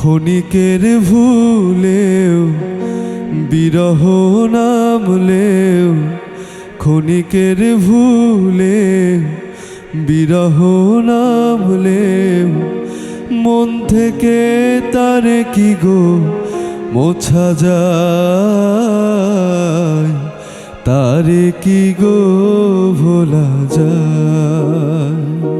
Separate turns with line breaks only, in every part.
ক্ষণিকের ভুলেও, বিরহ নামলেও, ক্ষণিকের ভুলে বিরহ নামলেও, মন থেকে তারে কি গো মোছা যায়? তারে কি গো ভোলা যায়?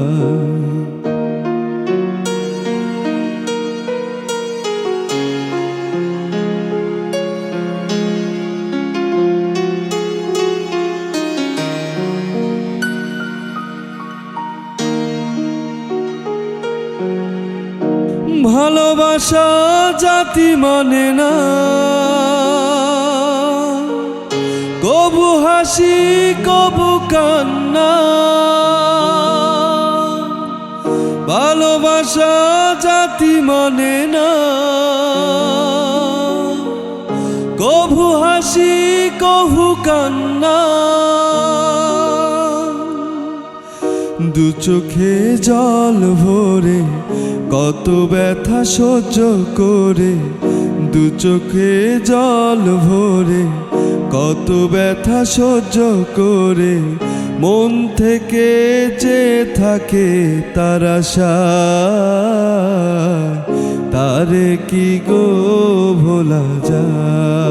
ভালোবাসা জাতি মানে না। কবু হাসি, কবু কান্না। ভালোবাসা জাতি মানে না। কভু হাসি কভু কান্না। দু চোখে জল ভরে, কত ব্যথা সহ্য করে। দু চোখে জল ভরে, কত ব্যথা সহ্য করে। মন থেকে যে থাকে তার আশা, তারে কি গো ভোলা যায়?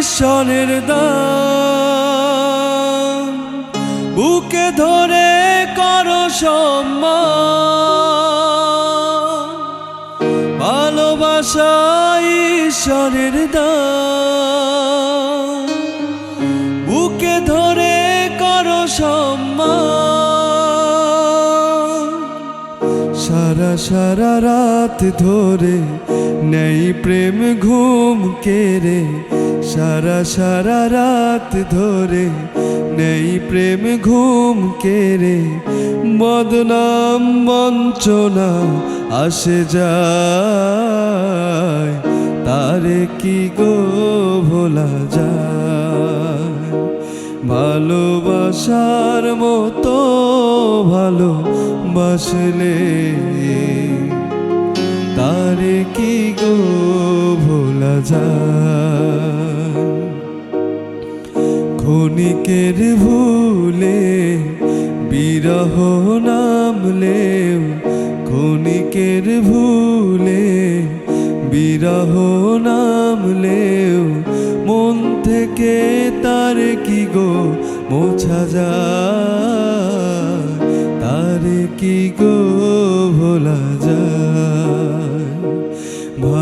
ঈশ্বরের দান বুকে ধরে করো সম্মান। ভালোবাসা ঈশ্বরের দান বুকে ধরে করো সম্মান। সারা সারা রাত ধরে নেই প্রেম ঘুম কেড়ে, সারা সারা রাত ধরে। নেই প্রেম ঘুম কেড়ে, বদনাম বঞ্চনা আসে যায়। তারে কি গো ভোলা যায়? ভালোবাসার মতো ভালো বাসলে তারে কি গো ভোলা যায়? ক্ষণিকের ভুলে বিরহ নামলেও ক্ষণিকের ভুলে বিরহ নামলেও মন থেকে তার কি গো মোছা যায়? তারে কি গো ভোলা